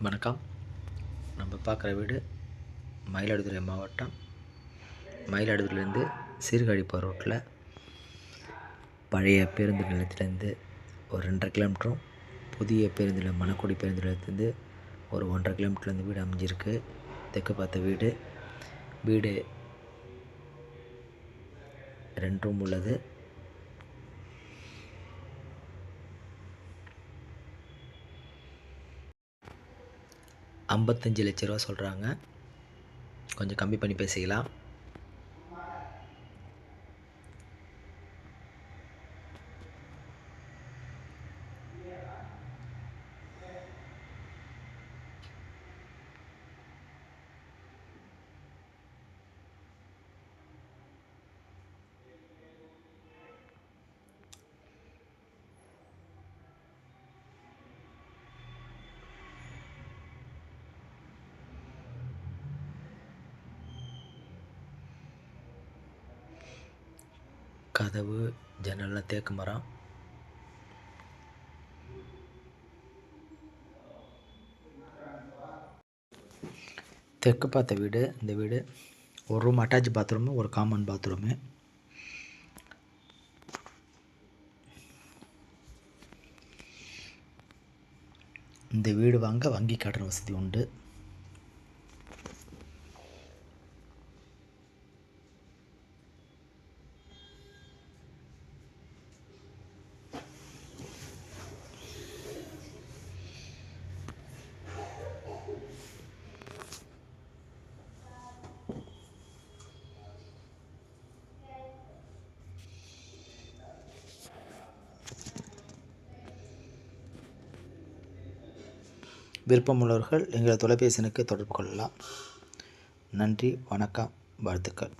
வணக்கம். நம்ம பார்க்குற வீடு மயிலாடுதுறை மாவட்டம். மயிலாடுதுறையிலேருந்து சீர்காழிப்பா ரோட்டில் பழைய பேருந்து நிலையத்துலேருந்து ஒரு ரெண்டரை கிலோமீட்டரும் புதிய பேருந்து நிலையம் மணக்குடி பேருந்து நிலையத்துலேருந்து ஒரு ஒன்றரை கிலோமீட்டர்லேருந்து வீடு அமைஞ்சிருக்கு. தெற்கு பார்த்த வீடு. வீடு ரெண்டு ரூம் உள்ளது. ஐம்பத்தஞ்சு லட்ச ரூபா சொல்கிறாங்க கொஞ்சம் கம்மி பண்ணி பேசிக்கலாம். கதவு ஜன்னல்லாம் தேக்கு மரம். தெற்கு பார்த்த வீடு இந்த வீடு ஒரு ரூம் அட்டாச் பாத்ரூமு ஒரு காமன் பாத்ரூமு இந்த வீடு வாங்க வங்கி கடன் வசதி உண்டு. விருப்பமுள்ளவர்கள் எங்கள் தொலைபேசி எண்ணுக்கு தொடர்பு கொள்ளலாம். நன்றி வணக்கம் வாழ்த்துக்கள்.